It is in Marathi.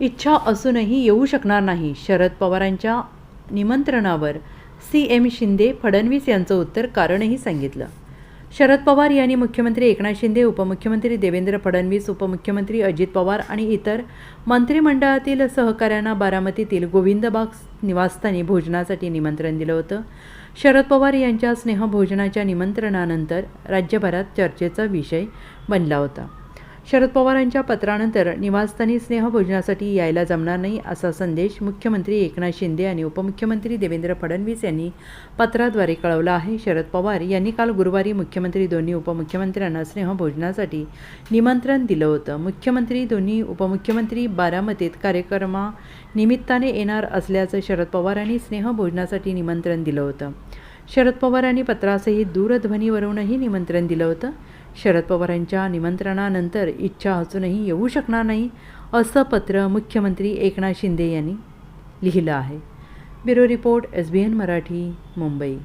इच्छा असूनही येऊ शकणार नाही. शरद पवारांच्या निमंत्रणावर सी एम शिंदे फडणवीस यांचं उत्तर कारणही सांगितलं. शरद पवार यांनी मुख्यमंत्री एकनाथ शिंदे उपमुख्यमंत्री देवेंद्र फडणवीस उपमुख्यमंत्री अजित पवार आणि इतर मंत्रिमंडळातील सहकाऱ्यांना बारामतीतील गोविंदबाग निवासस्थानी भोजनासाठी निमंत्रण दिलं होतं. शरद पवार यांच्या स्नेहभोजनाच्या निमंत्रणानंतर राज्यभरात चर्चेचा विषय बनला होता. शरद पवारांच्या पत्रानंतर निवासस्थानी स्नेहभोजनासाठी यायला जमणार नाही असा संदेश मुख्यमंत्री एकनाथ शिंदे आणि उपमुख्यमंत्री देवेंद्र फडणवीस यांनी पत्राद्वारे कळवला आहे. शरद पवार यांनी काल गुरुवारी मुख्यमंत्री दोन्ही उपमुख्यमंत्र्यांना स्नेहभोजनासाठी निमंत्रण दिलं होतं. मुख्यमंत्री दोन्ही उपमुख्यमंत्री बारामतीत कार्यक्रमा निमित्ताने येणार असल्याचं शरद पवारांनी स्नेहभोजनासाठी निमंत्रण दिलं होतं. शरद पवारांनी पत्रासहित दूरध्वनीवरूनही निमंत्रण दिलं होतं. शरद पवारांच्या निमंत्रणानंतर इच्छा असूनही येऊ शकणार नाही असं पत्र मुख्यमंत्री एकनाथ शिंदे यांनी लिहिलं आहे. Bureau report S B N Marathi Mumbai.